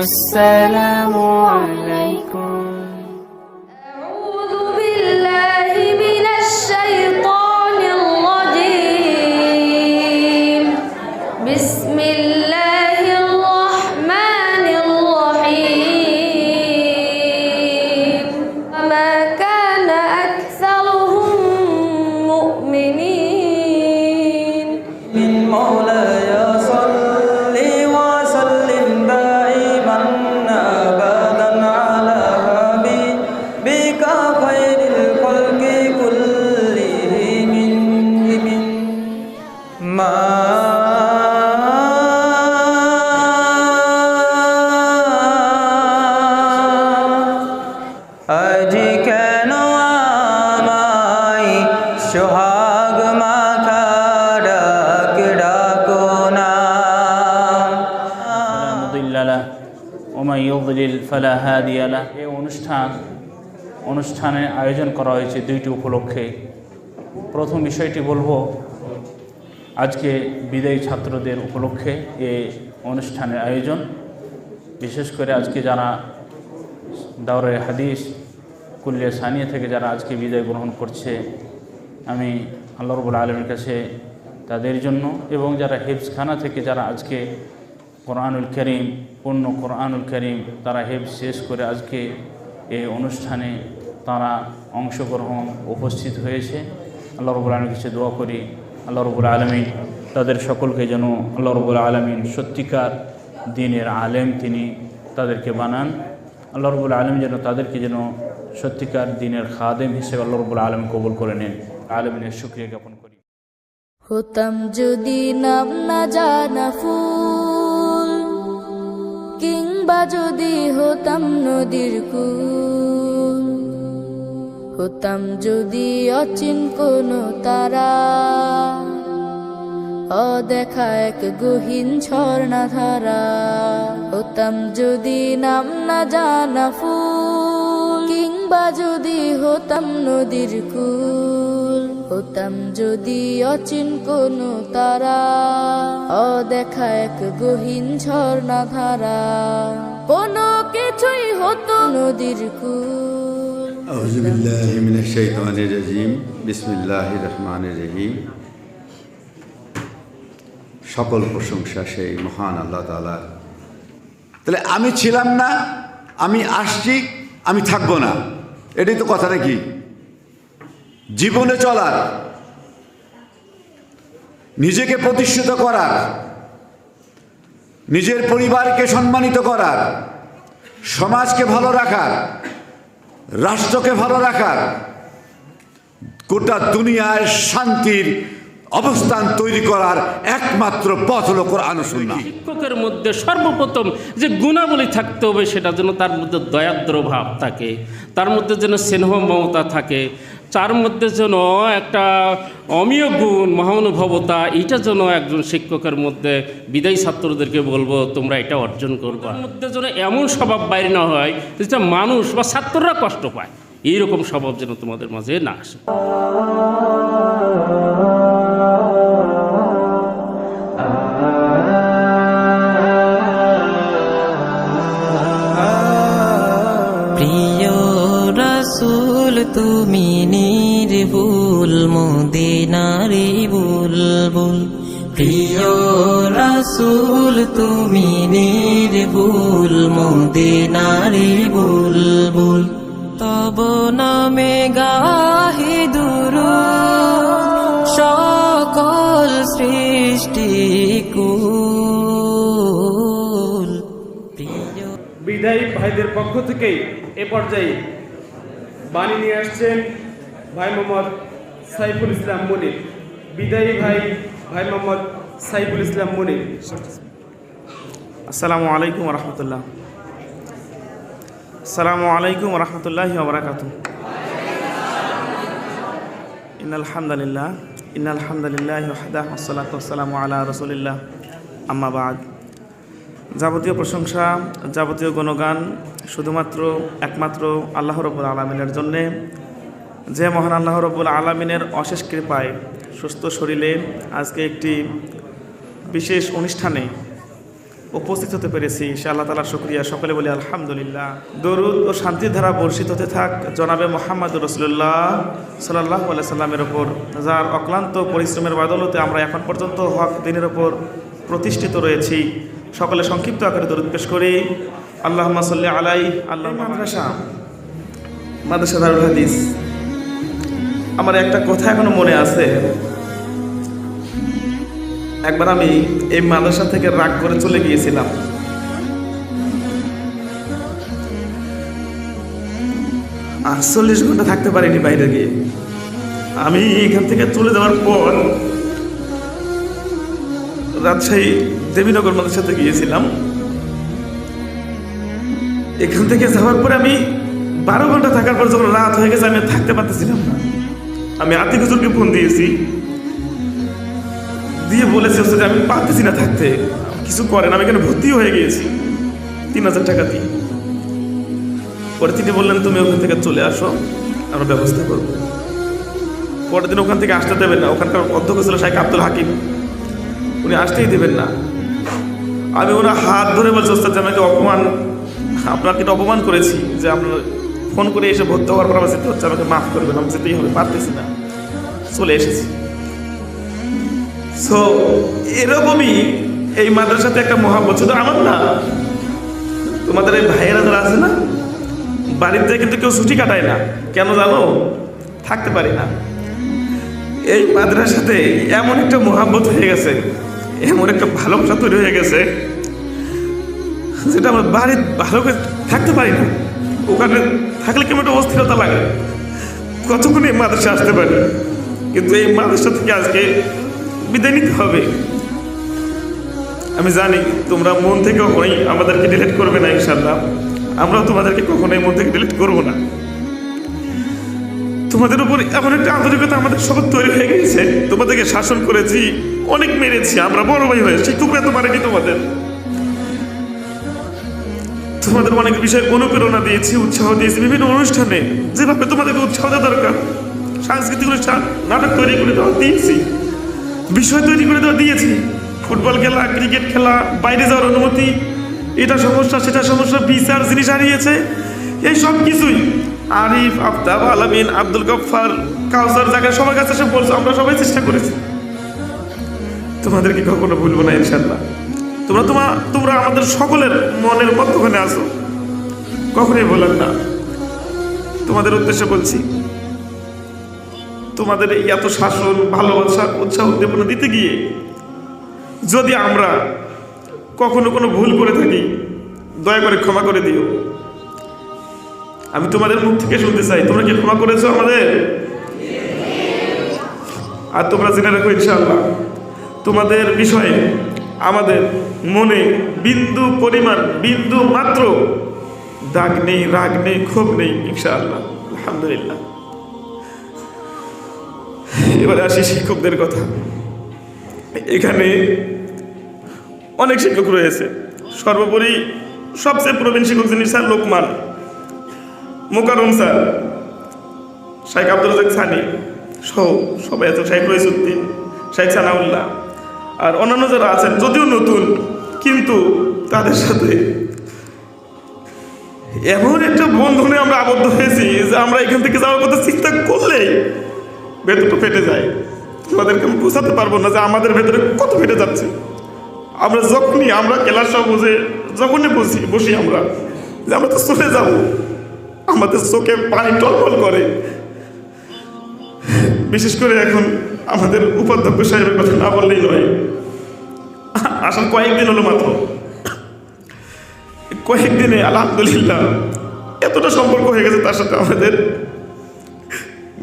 والسلام عليكم হাদিয়ালা এই অনুষ্ঠান, অনুষ্ঠানের আয়োজন করা হয়েছে দুইটি উপলক্ষে। প্রথম বিষয়টি বলব, আজকে বিদায়ী ছাত্রদের উপলক্ষে এ অনুষ্ঠানের আয়োজন। বিশেষ করে আজকে যারা দাওরে হাদিস কুল্লিয়া সানিয়া থেকে যারা আজকে বিদায় গ্রহণ করছে, আমি আল্লাহ রবুল আলমের কাছে তাদের জন্য এবং যারা হেফজখানা থেকে যারা আজকে কোরআনুল করিম, পূর্ণ কোরআনুল করিম তারা হেফ শেষ করে আজকে এই অনুষ্ঠানে তারা অংশগ্রহণ উপস্থিত হয়েছে। আল্লাহ রবুল আলমের কাছে দোয়া করি, আল্লাহ রবুল আলমিন তাদের সকলকে যেন আল্লাহ রবুল আলমিন সত্যিকার দিনের আলেম তিনি তাদেরকে বানান। আল্লাহ রবুল আলম যেন তাদেরকে যেন সত্যিকার দিনের খাদেম হিসেবে আল্লাহ রবুল আলম কবুল করে নেন। আলমিনের শুক্রিয়া জ্ঞাপন করি। হতাম যদি নাম না জানা যদি হতাম নদীর কুল, হতাম যদি অচিন কোন তারা, অদেখা এক গহীন ঝর্ণা ধারা হতাম যদি নাম না জানা ফুল কিংবা যদি হতাম নদীর কুল হতাম যদি অচিন কোনো তারা অদেখা এক গহীন ঝর্ণা ধারা কোনো কিছুই হতো নদীর কুল أعوذ بالله من الشيطان الرجيم بسم الله الرحمن الرحيم সকল প্রশংসা সেই মহান আল্লাহ তালার তাহলে আমি ছিলাম না আমি আসছি আমি থাকবো না এটাই তো কথা নাকি? জীবনে চলার, নিজেকে প্রতিষ্ঠিত করার, নিজের পরিবারকে সম্মানিত করার, সমাজকে ভালো রাখার, রাষ্ট্রকে ভালো রাখার, গোটা দুনিয়ায় শান্তির অবস্থান তৈরি করার একমাত্র পথ হলো কোরআন সুন্নাহ। শিক্ষকের মধ্যে সর্বপ্রথম যে গুণাবলী থাকতে হবে সেটা যেন তার মধ্যে দয়াদ্র ভাব থাকে, তার মধ্যে যেন স্নেহ মমতা থাকে, তার মধ্যে যেন একটা অমীয় গুণ, মহানুভবতা এইটা যেন একজন শিক্ষকের মধ্যে বিদায়ী ছাত্রদেরকে বলব, তোমরা এটা অর্জন করব। মধ্যে যেন এমন স্বভাব বাইরে না হয় যেটা মানুষ বা ছাত্ররা কষ্ট পায়। এইরকম স্বভাব যেন তোমাদের মাঝে না আসে। তুমি নির্ভুল, মদিনারি বুলবুল। প্রিয় রসুল, তুমি নির্ভুল, মদিনারি বুলবুল। তব নামে গাহি দুরু সকল সৃষ্টি বিদায়ী ভাইদের পক্ষ থেকে এ পর্যায়ে বাণী নিয়ে আসছেন ভাই মোহাম্মদ সাইফুল ইসলাম মনির। বিদায়ী ভাই ভাই মোহাম্মদ সাইফুল ইসলাম মনির। আসসালামু আলাইকুম রহমতুল্লাহ। আসসালামু আলাইকুম রহমতুল্লাহ ওবরাকাত ইন আলহামদুলিল্লাহ ইন আলহামদুলিল্লাহ ওহদাহ আসসালাতু ওয়াসসালামু আলা যাবতীয় প্রশংসা, যাবতীয় গণগান শুধুমাত্র একমাত্র আল্লাহ রব্বুল আলমিনের জন্যে। যে মহান আল্লাহ রব্বুল আলমিনের অশেষ কৃপায় সুস্থ শরীরে আজকে একটি বিশেষ অনুষ্ঠানে উপস্থিত হতে পেরেছি। সে আল্লাহ তালা শুক্রিয়া। সকলে বলি আলহামদুলিল্লাহ। দরুদ ও শান্তির ধারা বর্ষিত হতে থাক জনাবে মোহাম্মদ রসুল্লাহ সাল্লাহ সাল্লামের ওপর যার অক্লান্ত পরিশ্রমের বদলতে আমরা এখন পর্যন্ত হক দিনের ওপর প্রতিষ্ঠিত রয়েছি। সকলে সংক্ষিপ্ত আকারে দরুদ পেশ করি। আল্লাহ সাল্লি আলাই আল্লাহ মাদ্রাসা। মাদ্রাসা দারুল হাদিস। আমার একটা কথা এখনও মনে আছে। একবার আমি এই মাদ্রাসা থেকে রাগ করে চলে গিয়েছিলাম। আটচল্লিশ ঘণ্টা থাকতে পারিনি বাইরে গিয়ে। আমি এখান থেকে চলে যাওয়ার পর রাজশাহী দেবীনগর মাদ্রাসাতে গিয়েছিলাম। এখান থেকে যাওয়ার পরে আমি বারো ঘণ্টা থাকার পর যখন রাত হয়ে গেছে, আমি থাকতে পারতেছিলাম না। আমি আতিক হুজুরকে ফোন দিয়েছি। দিয়ে বলেছি যে আমি পারতেছি না থাকতে। কিছু করেন, আমি এখানে ভর্তি হয়ে গিয়েছি। তিন হাজার টাকা দিয়ে পরে তিনি বললেন, তুমি ওখান থেকে চলে আসো, আমরা ব্যবস্থা করব। পরের দিন ওখান থেকে আসতে দেবেন না। ওখানকার অধ্যক্ষ ছিল শাহেখ আব্দুল হাকিম। উনি আসতেই দেবেন না। আমি ওনার হাত ধরে বলছি, ওস্তাদ আমাকে অপমান, আপনাকে এটা অপমান করেছি যে আপনার ফোন করে এসে ভর্তি হওয়ার পর আমার যেতে হচ্ছে, আমাকে মাফ করবেন আমি যেতেই হবে, পারতেছি না। চলে এসেছি। সো এরকমই এই মাদ্রাসাতে একটা মহাব্বত, শুধু আমার না, তোমাদের এই ভাইয়েরা যারা আছে না বাড়িতে কিন্তু কেউ ছুটি কাটায় না। কেন জানো? থাকতে পারি না। এই মাদ্রাসাতে এমন একটা মহাব্বত হয়ে গেছে এমন একটা ভালোবাসা তৈরি হয়ে গেছে যেটা আমার বাড়ির ভালো করে থাকতে পারি না। ওখানে থাকলে কেমন একটা অস্থিরতা লাগে। কতক্ষণ এই মাদ্রাসা আসতে পারি? কিন্তু এই মাদ্রাসা থেকে আজকে বিদায় নিতে হবে। আমি জানি তোমরা মন থেকে কখনোই আমাদেরকে ডিলিট করবে না ইনশাল্লাহ আমরাও তোমাদেরকে কখনোই মন থেকে ডিলিট করব না। তোমাদের উপর এমন একটা আন্তরিকতা আমাদের সবার তৈরি হয়ে গেছে তোমাদেরকে শাসন করেছি, অনেক মেরেছি, আমরা বড় ভাই হয়েছি তোমরা তো মারেনি তোমাদের। তোমাদের অনেক বিষয়ে অনুপ্রেরণা দিয়েছি, উৎসাহ দিয়েছি, বিভিন্ন অনুষ্ঠানে, যেভাবে তোমাদেরকে উৎসাহ দেওয়া দরকার। সাংস্কৃতিক অনুষ্ঠান, নাটক তৈরি করে দেওয়া দিয়েছি, বিষয় তৈরি করে দেওয়া দিয়েছি। ফুটবল খেলা, ক্রিকেট খেলা, বাইরে যাওয়ার অনুমতি, এটা সমস্যা, সেটা সমস্যা, বিচার, জিনিস হারিয়েছে, এই সব কিছুই আরিফ আফতাব আলামিন, আব্দুল গফফার, কাউসার জায়গায় সবার কাছে এসে বলছো, আমরা সবাই চেষ্টা করেছি। তোমাদেরকে কখনো ভুলবো না ইনশাল্লাহ তোমরা তোমার তোমরা আমাদের সকলের মনের মধ্যখানে আসো কখনোই বলেন না। তোমাদের উদ্দেশ্যে বলছি, তোমাদের এই এত শাসন ভালোবাসা উৎসাহ উদ্দীপনা দিতে গিয়ে যদি আমরা কখনো কোনো ভুল করে থাকি, দয়া করে ক্ষমা করে দিও। আমি তোমাদের মুখ থেকে শুনতে চাই। তোমরা কি ক্ষমা করেছ আমাদের? আর তোমরা জেনে রাখো ইনশাআল্লাহ, তোমাদের বিষয়ে আমাদের মনে বিন্দু পরিমাণ, বিন্দু মাত্র দাগ নেই, রাগ নেই, ক্ষোভ নেই ইনশাআল্লাহ, আলহামদুলিল্লাহ। এবারে আসি শিক্ষকদের কথা। এখানে অনেক শিক্ষক রয়েছে। সর্বোপরি সবচেয়ে প্রবীণ শিক্ষক যিনি স্যার লোকমান। মোকারম স্যার। শাইখ আব্দুল রাজাক সানি সহ সবাই আছেন, শাইখ রইসুদ্দিন শাইখ সানাউল্লাহ আর অন্যান্য যারা আছেন, যদিও নতুন, কিন্তু তাদের সাথে এমন একটা বন্ধনে আমরা আবদ্ধ হয়েছি যে আমরা এখান থেকে যাওয়ার কথা চিন্তা করলেই ভেতরটা ফেটে যায়। তোমাদেরকে আমি বোঝাতে পারব না যে আমাদের ভেতরে কত ফেটে যাচ্ছে। আমরা যখনই, আমরা ক্লাস সব বুঝে যখনই বসি বসি আমরা, যে আমরা তো চলে যাব। আমাদের চোখে পানি টলমল করে। বিশেষ করে এখন আমাদের উপাধ্যক্ষ সাহেবের কথা না বললেই নয়। আসলে কয়েকদিন হলো মাত্র। কয়েকদিনে আলহামদুলিল্লাহ এতটা সম্পর্ক হয়ে গেছে তার সাথে আমাদের।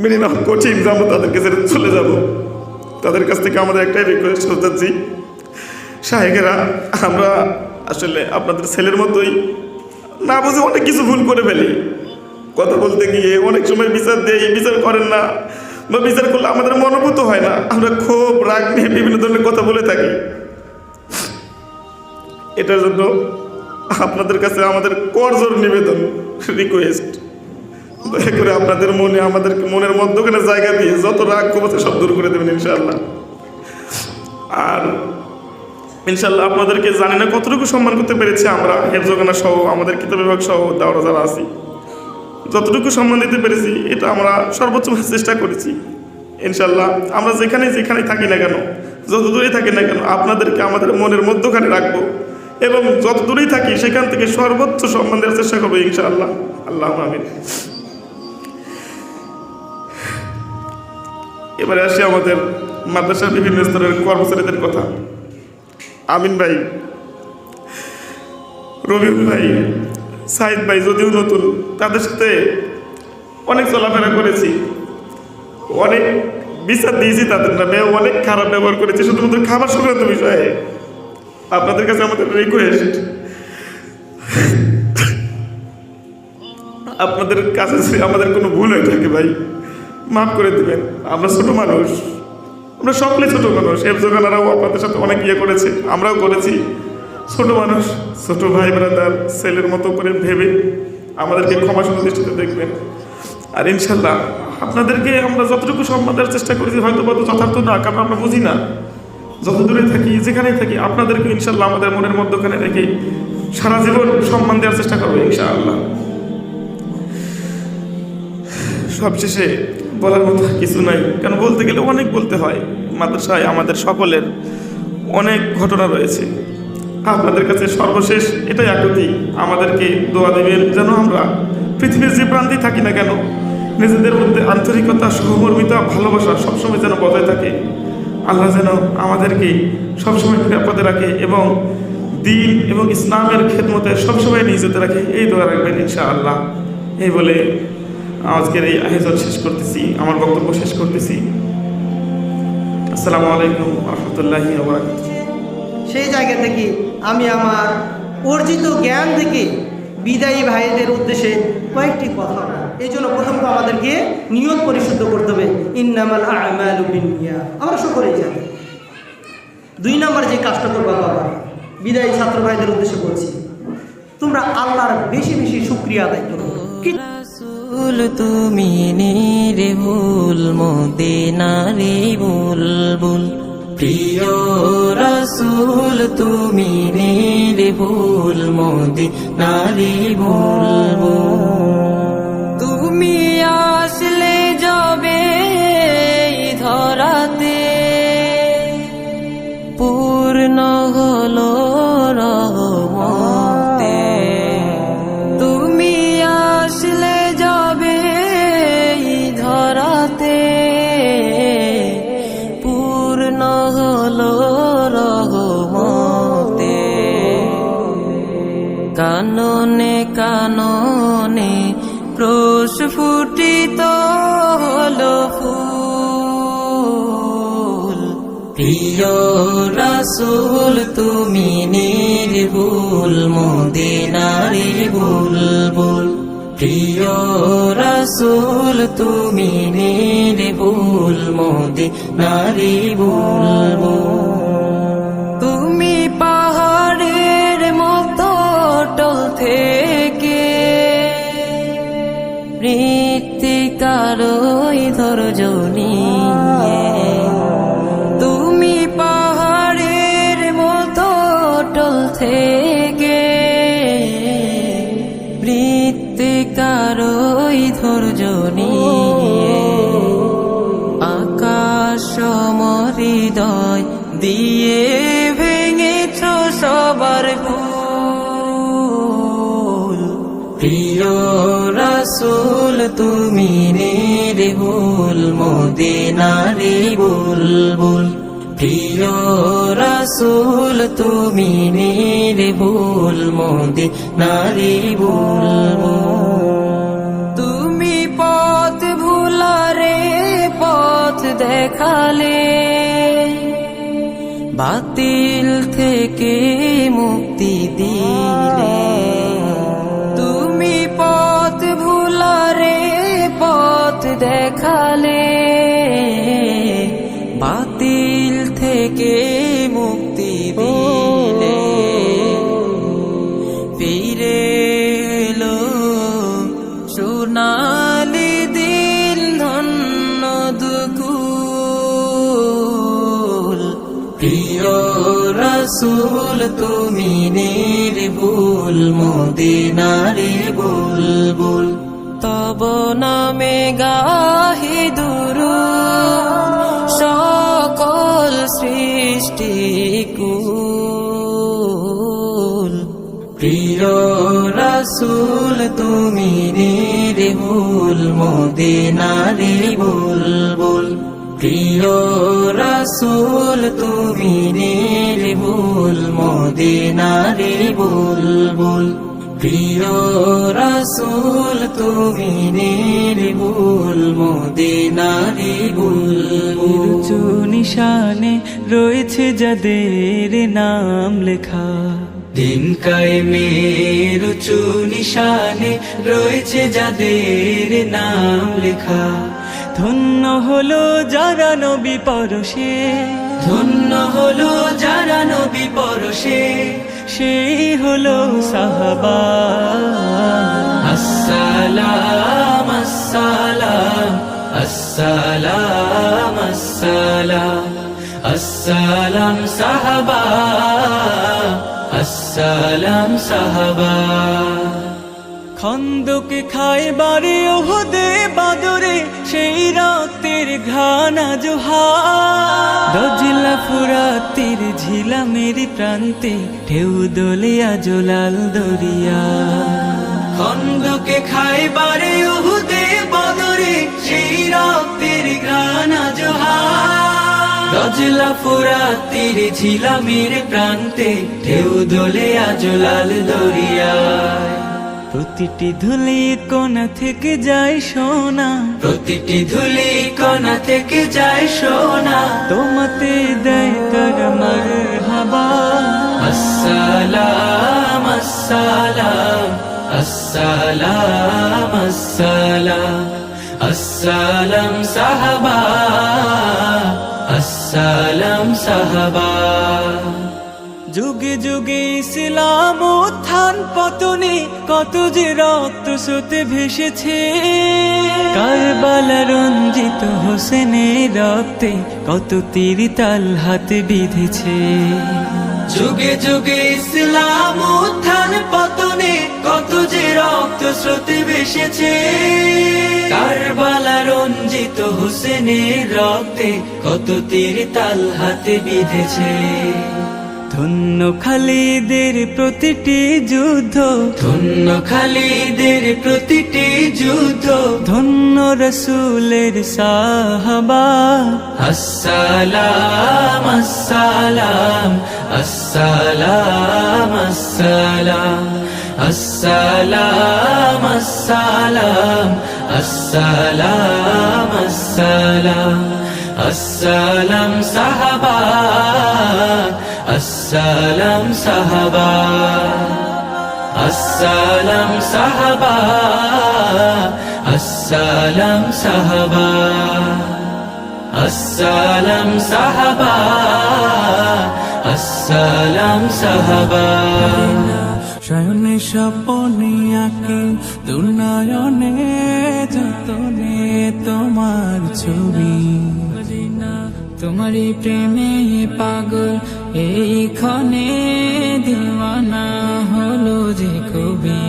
মেনে নেওয়া কঠিন যে আমরা তাদেরকে ছেড়ে চলে যাব। তাদের কাছ থেকে আমাদের একটাই রিকোয়েস্ট হতেছি সাহেবেরা, আমরা আসলে আপনাদের ছেলের মতোই না বুঝে অনেক কিছু ভুল করে ফেলি। কথা বলতে গিয়ে অনেক সময় বিচার দেই বিচার করেন না বা বিচার করলে আমাদের মনোভূত হয় না। আমরা খুব রাগ নিয়ে বিভিন্ন ধরনের কথা বলে থাকি। এটার জন্য আপনাদের কাছে আমাদের করজোর নিবেদন রিকোয়েস্ট দয়া করে আপনাদের মনে আমাদের মনের মধ্যখানে জায়গা দিয়ে যত রাগ ক্ষমতা সব দূর করে দেবেন ইনশাআল্লাহ। আর ইনশাল্লাহ আপনাদেরকে জানি না কতটুকু সম্মান করতে পেরেছি আমরা হেফজগানা সহ, আমাদের কিতাব বিভাগ সহ, দাওরা যারা আছি। যতটুকু সম্মান দিতে পেরেছি, এটা আমরা সর্বোচ্চ চেষ্টা করেছি। ইনশাল্লাহ আমরা যেখানে যেখানে থাকি না কেন, যত দূরেই থাকি না কেন, আপনাদেরকে আমাদের মনের মধ্যখানে রাখব এবং যত দূরেই থাকি, সেখান থেকে সর্বোচ্চ সম্মান দেওয়ার চেষ্টা করব ইনশাআল্লাহ। আল্লাহ আমিন। এবারে আসি আমাদের মাদ্রাসার বিভিন্ন স্তরের কর্মচারীদের কথা। আমিন ভাই, রবিউল ভাই সাইদ ভাই যদিও নতুন, তাদের সাথে অনেক চলাফেরা করেছি। অনেক বিচার দিয়েছি তাদের নামে, অনেক খারাপ ব্যবহার করেছি। শুধুমাত্র খাবার সংক্রান্ত বিষয়ে আপনাদের কাছে আমাদের রিকোয়েস্ট আপনাদের কাছে আমাদের কোনো ভুল হয়ে থাকে ভাই, মাফ করে দিবেন। আমরা ছোট মানুষ। আমরা সকলে ছোট মানুষ। এফজোগানারাও আপনাদের সাথে অনেক ইয়ে করেছে, আমরাও করেছি। ছোট মানুষ, ছোট ভাই ব্রাদার ছেলের মতো করে ভেবে আমাদেরকে ক্ষমা দৃষ্টিতে দেখবেন। আর ইনশাল্লাহ আপনাদেরকে আমরা যতটুকু সম্মান দেওয়ার চেষ্টা করেছি হয়তো বা যথার্থ না, কারণ আমরা বুঝি না। যত দূরে থাকি, যেখানেই থাকি, আপনাদেরকে ইনশাল্লাহ আমাদের মনের মধ্যখানে রেখে সারা জীবন সম্মান দেওয়ার চেষ্টা করব ইনশাআল্লাহ। সবশেষে বলার মতো কিছু নাই, কারণ বলতে গেলে অনেক বলতে হয়। মাদ্রাসায় আমাদের সকলের অনেক ঘটনা রয়েছে। আপনাদের কাছে সর্বশেষ এটাই আকুতি। আমাদেরকে দোয়া দেবেন যেন আমরা পৃথিবীর যে প্রান্তেই থাকি না কেন, নিজেদের মধ্যে আন্তরিকতা, সহমর্মিতা, ভালোবাসা সবসময় যেন বজায় থাকে। আল্লাহ যেন আমাদেরকে সবসময় নিরাপদে রাখে এবং দিন এবং ইসলামের খেদমতে সবসময় নিয়োজিত রাখে। এই দোয়া রাখবেন ইনশা আল্লাহ এই বলে আজকের এই আয়োজন শেষ করতেছি। আমার বক্তব্য শেষ করতেছি। আসসালামু আলাইকুম রহমতুল্লাহি সেই জায়গা থেকে আমি আমার অর্জিত জ্ঞান থেকে বিদায়ী ভাইদের উদ্দেশ্যে কয়েকটি কথা এই জন্য প্রথম তো আমাদেরকে নিয়ত পরিশুদ্ধ করতে হবে। ইন্নামাল আমাল বিনিয়া। আমরা সকলেই জানি। দুই নম্বর যে কাজটা করব বাবা, বিদায়ী ছাত্র ভাইদের উদ্দেশ্যে বলছি, তোমরা আল্লাহর বেশি বেশি শুক্রিয়া আদায় করো। রাসূল তুমি নির্ভুল মদিনারে বুলবুল। প্রিয় রসুল তুমি নির্ভুল মদিনারে বুলবুল তুমি আসলে যাবে ধরাতে। প্রস্ফুটিত হলো ফুল। প্রিয় রাসূল, তুমি নির্ভুল মদিনারে বুলবুল। প্রিয় রাসূল, তুমি নির্ভুল মদিনারে বুলবুল। তুমি পাহাড়ের মতো টল থেকে মৃত্তিকারই ধৈর্য নিয়ে আকাশ হৃদয় দিয়ে ভেঙেছ সবার প্রিয় রাসূল, তুমি নির্ভুল মদিনারে বুলবুল। প্রিয় রাসূল, তুমি নির্ভুল মদিনারে বুলবুল। তুমি পথ ভুলারে, পথ দেখালে। বাতিল থেকে মুক্তি দিলে। দেখালে, বাতিল থেকে মুক্তি দিলে। ফিরে এলো সোনালি দিন ধন্য দুকুল। প্রিয় রস রসুল, তুমি নির্ভুল, মদিনারে বুলবুল। তব নামে গাহি দুরু। সকল সৃষ্টি কুল। প্রিয় রসুল, তুমি নির্ভুল মদিনারে বুলবুল। প্রিয় রসুল, তুমি নির্ভুল মদিনারে বুলবুল। প্রিয় রসুল তুমি নির্ভুল মদিনারে বুলবুল। উঁচু নিশানে রয়েছে যাদের নাম লেখা। দিন কায়েমের উঁচু নিশানে রয়েছে যাদের নাম লেখা। ধন্য হলো যারা নবী পরশে। ধন্য হলো যারা নবী পরশে। সেই হলো সাহাবা। আসসালাম আসসালাম আসসালাম আসসালাম আসসালাম সাহাবা আসসালাম সাহাবা। খন্দকে খায় বারে ওহদে বাদরে, সেই রক্তের ঘানা জোহা দজিলা ফুরাতের ঝিলামের প্রান্তে, ঢেউ দোলে আজলাল দরিয়া। খন্দকে খায় বারে ওহদে বাদরে, সেই রক্তের ঘানা জোহা গজলা ফুরাতের ঝিলামের প্রান্তে, ঢেউ দোলে আজলাল দরিয়ায় প্রতিটি ধুলি কোনা থেকে যায় সোনা। প্রতিটি ধুলি কোনা থেকে যায় সোনা। তোমাতে দেয় করমর হাবা। আসসালাম আসসালাম আসসালাম আসসালাম। আসসালাম সাহাবা আসসালাম সাহাবা। যুগে যুগে ইসলাম উত্থান পতনে কত যে রক্ত স্রোতে ভেসেছে। কারবালা রঞ্জিত হোসেনের রক্তে কত তীর তাল হাতে বিঁধেছে। যুগে যুগে ইসলাম উত্থান পতনে কত যে রক্ত স্রোতে ভেসেছে। কারবালা রঞ্জিত হোসেনের রক্তে কত তীর তাল হাতে বিঁধেছে। ধন্য খালিদের প্রতিটি যুদ্ধ। ধন্য খালিদের প্রতিটি যুদ্ধ। ধন্য রসুলের সাহাবা। আসসালাম আসসালাম আসসালাম আসসালাম আসসালাম আসসালাম আসসালাম আসসালাম আসসালাম সাহাবা। আসসালাম সাহাবা আসসালাম সাহাবা আসসালাম সাহাবা আসসালাম সাহাবা আসসালাম সাহাবা। শয়নে স্বপনে আঁকে দুর্নয়নে যতনে তোমার ছবি। তোমারই প্রেমে পাগল এই ক্ষণে দিওয়ানা হলো যে কবি।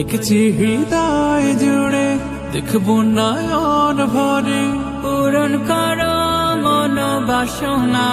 একটি হৃদয় জুড়ে দেখব নয়ন ভরে। পূরণ করো মনোবাসনা।